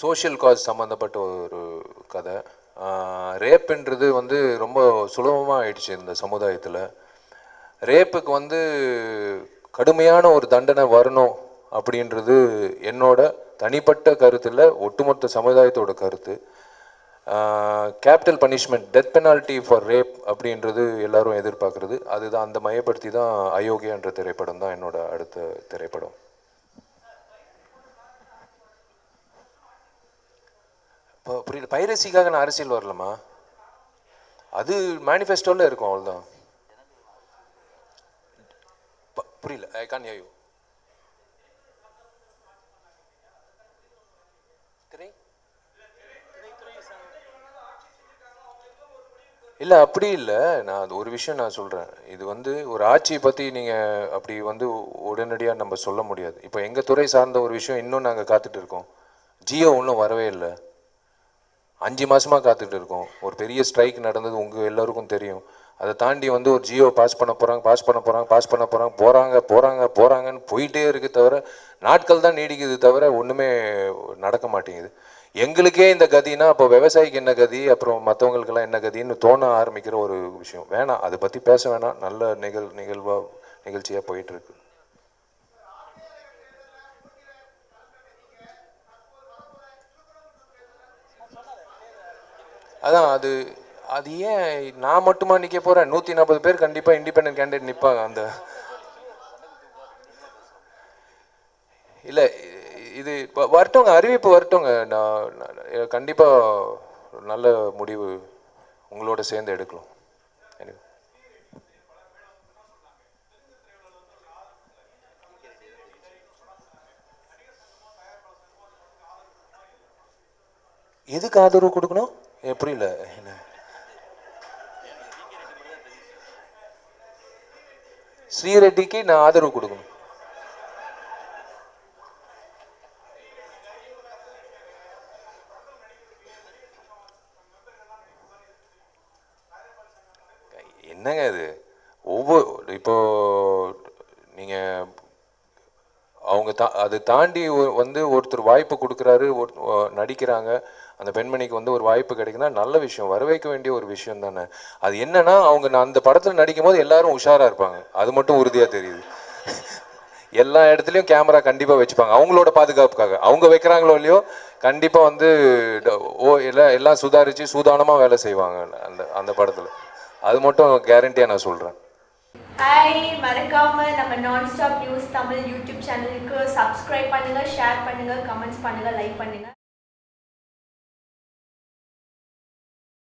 Social cos சம்மந்தப்பட்ட ஒரு கதை. ரேப்புன்றது வந்து ரொம்ப சுலபமாக ஆயிடுச்சு இந்த சமுதாயத்தில். ரேப்புக்கு வந்து கடுமையான ஒரு தண்டனை வரணும் அப்படின்றது என்னோட தனிப்பட்ட கருத்தில் ஒட்டுமொத்த சமுதாயத்தோட கருத்து. Capital punishment death penalty for rape அப்படின்றது எல்லாரும் எதிர்பார்க்குறது. அதுதான் அந்த மையப்படுத்தி தான் அயோக்கியான்ற திரைப்படம் தான் என்னோட அடுத்த திரைப்படம். இப்போ புரியல. பைரசிக்காக நான் அரசியல் வரலம்மா. அது மேனிஃபெஸ்டோவில் இருக்கும் அவ்வளோதான் புரியல. ஐ கான் யூ இல்லை அப்படி இல்லை. நான் அது ஒரு விஷயம் நான் சொல்கிறேன் இது வந்து ஒரு ஆட்சியை பற்றி நீங்கள் அப்படி வந்து உடனடியாக நம்ம சொல்ல முடியாது. இப்போ எங்கள் துறை சார்ந்த ஒரு விஷயம் இன்னும் நாங்கள் காத்துட்டு இருக்கோம். ஜியோ இன்னும் வரவே இல்லை. அஞ்சு மாதமாக காத்துட்டு இருக்கோம். ஒரு பெரிய ஸ்ட்ரைக் நடந்தது உங்கள் எல்லோருக்கும் தெரியும். அதை தாண்டி வந்து ஒரு ஜியோ பாஸ் பண்ண போகிறாங்க பாஸ் பண்ண போகிறாங்க பாஸ் பண்ண போகிறாங்க போகிறாங்க போகிறாங்க போகிறாங்கன்னு போயிட்டே இருக்கு தவிர நாட்கள் தான் நீடிக்குது தவிர ஒன்றுமே நடக்க மாட்டேங்குது. எங்களுக்கே இந்த கதினா அப்போ விவசாயிக்கு என்ன கதி அப்புறம் மற்றவங்களுக்கெல்லாம் என்ன கதின்னு தோண ஆரம்பிக்கிற ஒரு விஷயம். வேணாம் அதை பற்றி பேச வேணாம். நல்ல நிகழ் நிகழ்வாக நிகழ்ச்சியாக போயிட்டுருக்கு அதான் அது அது ஏன் நான் மட்டுமா நிற்க போகிறேன் நூற்றி நாற்பது பேர் கண்டிப்பாக இண்டிபெண்டன்ட் கேண்டிடேட் நிற்பாங்க அந்த. இல்லை இது வரட்டவங்க அறிவிப்பு வரட்டவங்க நான் கண்டிப்பாக நல்ல முடிவு உங்களோட சேர்ந்து எடுக்கலாம். Anyway. எதுக்கு ஆதரவு கொடுக்கணும்? ஏ, புரியல. என்ன? ஸ்ரீரெட்டிக்கு நான் ஆதரவு கொடுக்கணும். என்னங்க அது ஒவ்வொரு இப்போ நீங்க அவங்க தா அது தாண்டி வந்து ஒருத்தர் வாய்ப்பு கொடுக்குறாரு ஒரு நடிக்கிறாங்க. அந்த பெண்மணிக்கு வந்து ஒரு வாய்ப்பு கிடைக்குன்னா நல்ல விஷயம் வரவேற்க வேண்டிய ஒரு விஷயம் தானே. அது என்னன்னா அவங்க நான் அந்த படத்தில் நடிக்கும் போது எல்லாரும் உஷாராக இருப்பாங்க. அது மட்டும் உறுதியாக தெரியுது. எல்லா இடத்துலையும் கேமரா கண்டிப்பாக வச்சுப்பாங்க. அவங்களோட பாதுகாப்புக்காக. அவங்க வைக்கிறாங்களோ இல்லையோ கண்டிப்பாக வந்து ட- ஓ எல்லாம் எல்லாம் சுதாரித்து சூதானமாக வேலை செய்வாங்க அந்த அந்த படத்தில். அது மட்டும் கேரண்டியாக நான் சொல்கிறேன் ஹாய் மறக்காம நம்ம நான் ஸ்டாப் நியூஸ் தமிழ் யூடியூப் சேனலுக்கு சப்ஸ்கிரைப் பண்ணுங்க ஷேர் பண்ணுங்க கமெண்ட்ஸ் பண்ணுங்க லைக் பண்ணுங்க.